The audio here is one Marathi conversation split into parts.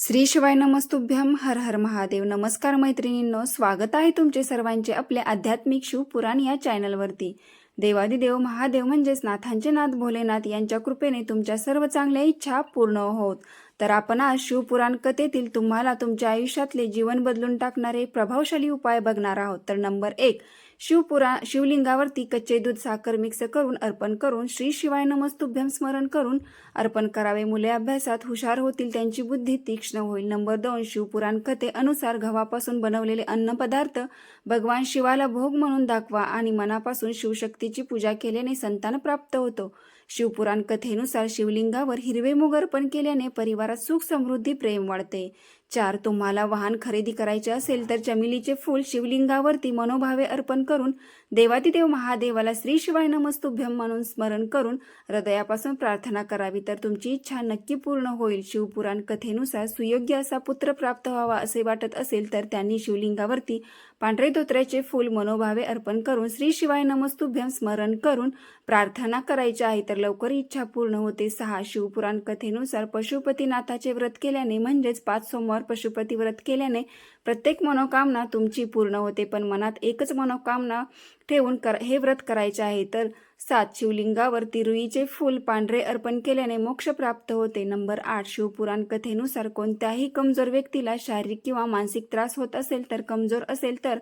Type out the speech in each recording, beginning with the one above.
श्री शिवाय नमस्तुभ्यम हर हर महादेव. नमस्कार मैत्रिणींनो स्वागत आहे तुमचे सर्वांचे आपले आध्यात्मिक शिवपुराण या चॅनलवरती. देवादिदेव महादेव म्हणजेच नाथांचे नाथ भोलेनाथ यांच्या कृपेने तुमच्या सर्व चांगल्या इच्छा पूर्ण होत. तर आपण आज शिवपुराण कथेतील तुम्हाला तुमच्या आयुष्यातले जीवन बदलून टाकणारे प्रभावशाली उपाय बघणार आहोत. तर नंबर एक शिवपुरा शिवलिंगावरती कच्चे दूध साखर मिक्स करून अर्पण करून श्री शिवाय नमस्तुभ्यम स्मरण करून अर्पण करावे. मुले अभ्यासात हुशार होतील त्यांची बुद्धी तीक्ष्ण होईल. नंबर दोन शिवपुराण कथे अनुसार गव्हापासून बनवलेले अन्नपदार्थ भगवान शिवाला भोग म्हणून दाखवा आणि मनापासून शिवशक्तीची पूजा केल्याने संतान प्राप्त होतो. शिवपुराण कथेनुसार शिवलिंगावर हिरवे मुग अर्पण केल्याने परिवारात सुख समृद्धी प्रेम वाढते. चार तुम्हाला वाहन खरेदी करायचे असेल तर चमेलीचे फूल शिवलिंगावरती मनोभावे अर्पण करून देवातिदेव महादेवाला श्री शिवाय नमस्तुभ्यम म्हणून स्मरण करून हृदयापासून प्रार्थना करावी तर तुमची इच्छा नक्की पूर्ण होईल. शिवपुराण कथेनुसार सुयोग्य असा पुत्र प्राप्त व्हावा असे वाटत असेल तर त्यांनी शिवलिंगावरती पांढरे धोत्र्याचे फूल मनोभावे अर्पण करून श्री शिवाय नमस्तुभ्यम स्मरण करून प्रार्थना करायची आहे तर लवकर इच्छा पूर्ण होते. सहा शिवपुराण कथेनुसार पशुपतीनाथाचे व्रत केल्याने म्हणजेच पाच सोमवार पशुपती व्रत केल्याने प्रत्येक मनोकामना तुमची पूर्ण होते. पण मनात एकच मनोकामना ठेवून कर हे व्रत करायचे आहे तर सात शिवलिंगावर रुईचे फूल पांढरे अर्पण केल्याने मोक्ष प्राप्त होते. नंबर आठ शिवपुराण कथेनुसार कोणत्याही कमजोर व्यक्तीला शारीरिक किंवा मानसिक त्रास होत असेल तर कमजोर असेल तर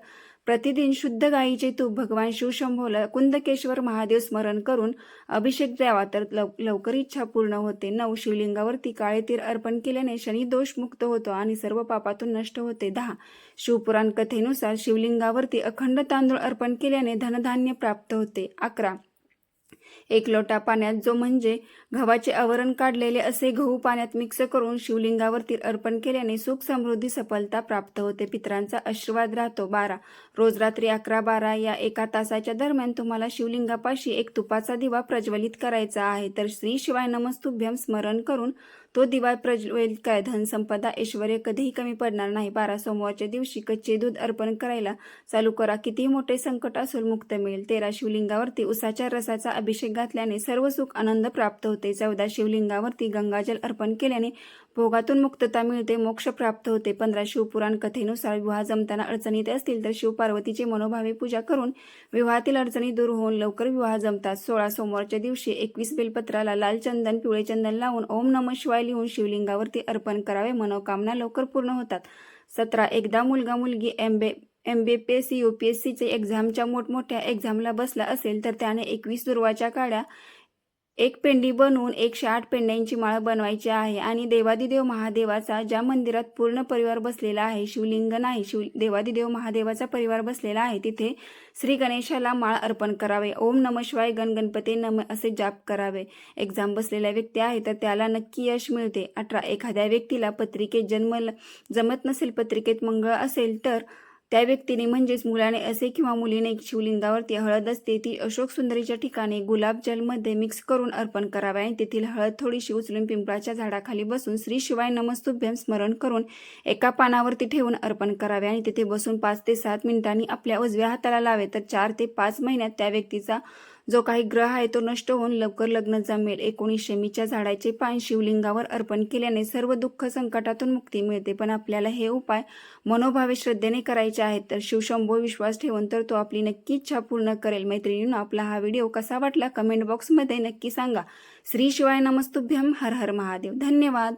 प्रतिदिन शुद्ध गायीचे तूप भगवान शिवशंभोला कुंदकेश्वर महादेव स्मरण करून अभिषेक द्यावा. तर लव लवकर इच्छा पूर्ण होते. नऊ शिवलिंगावरती काळे तीर अर्पण केल्याने शनी दोष मुक्त होतो आणि सर्व पापातून नष्ट होते. दहा शिवपुराण कथेनुसार शिवलिंगावरती अखंड तांदूळ अर्पण केल्याने धनधान्य प्राप्त होते. अकरा एक लोटा पाण्यात जो म्हणजे गव्हाचे आवरण काढलेले असे गहू पाण्यात मिक्स करून शिवलिंगावरती अर्पण केल्याने सुख समृद्धी सफलता प्राप्त होते. पितरांचा आशीर्वाद राहतो. बारा. रोज रात्री अकरा बारा या एका तासाच्या दरम्यान तुम्हाला शिवलिंगापाशी एक तुपाचा दिवा प्रज्वलित करायचा आहे. तर श्री शिवाय नमस्तुभ्यम स्मरण करून तो दिवा प्रज्वलित काय? धनसंपदा ऐश्वर कधीही कमी पडणार नाही. बारा सोमवारच्या दिवशी कच्चे दूध अर्पण करायला चालू करा. कितीही मोठे संकट असून मुक्त मिळेल. तेरा शिवलिंगावरती उसाच्या रसाचा अभिषेक घातल्याने सर्व सुख आनंद प्राप्त होते. चौदा शिवलिंगावरती गंगाजल अर्पण केल्याने भोगातून मुक्तता मिळते मोक्ष प्राप्त होते. पंधरा शिवपुराण कथेनुसार विवाह जमताना अडचणीत असतील तर शिवपार्वतीचे मनोभावे पूजा करून विवाहातील अडचणी दूर होऊन लवकर विवाह जमतात. सोळा सोमवारच्या दिवशी एकवीस बेलपत्राला लाल चंदन पिवळे चंदन लावून ओम नम शिवाय लिहून शिवलिंगावरती अर्पण करावे. मनोकामना लवकर पूर्ण होतात. सतरा एकदा मुलगा मुलगी एमबे M B P S C U P S सीचे एक्झामच्या मोठमोठ्या एक्झामला बसला असेल तर त्याने एकवीस दुर्वाच्या काड्या एक पेंडी बनवून एकशे आठ पेंड्यांची माळ बनवायची आहे आणि देवादिदेव महादेवाचा ज्या मंदिरात पूर्ण परिवार बसलेला आहे शिवलिंग नाही शिव देवादिदेव महादेवाचा परिवार बसलेला आहे तिथे श्री गणेशाला माळ अर्पण करावे. ओम नम शिवाय गण गणपती नम असे जाप करावे. एक्झाम बसलेल्या व्यक्ती आहे तर त्याला नक्की यश मिळते. अठरा एखाद्या व्यक्तीला पत्रिकेत जन्म जमत नसेल पत्रिकेत मंगळ असेल तर त्या व्यक्तीने म्हणजेच मुलाने असे किंवा मुलीने शिवलिंगावरती हळद असते ती अशोक सुंदरीच्या ठिकाणी गुलाब जलमध्ये मिक्स करून अर्पण करावे आणि तेथील हळद थोडीशी उचलून पिंपळाच्या झाडाखाली बसून श्री शिवाय नमस्तुभ्यम स्मरण करून एका पानावरती ठेवून अर्पण करावे आणि तिथे बसून पाच ते सात मिनिटांनी आपल्या उजव्या हाताला लावे. तर चार ते पाच महिन्यात त्या व्यक्तीचा जो काही ग्रह आहे तो नष्ट होऊन लवकर लग्न जमेल एकोणीसशे मीच्या झाडाचे पान शिवलिंगावर अर्पण केल्याने सर्व दुःख संकटातून मुक्ती मिळते. पण आपल्याला हे उपाय मनोभावे श्रद्धेने करायचे आहेत. तर शिवशंभो विश्वास ठेवून तर तो आपली नक्की इच्छा पूर्ण करेल. मैत्रिणींनो आपला हा व्हिडिओ कसा वाटला? कमेंट बॉक्समध्ये नक्की सांगा. श्री शिवाय नमस्तुभ्यम हर हर महादेव. धन्यवाद.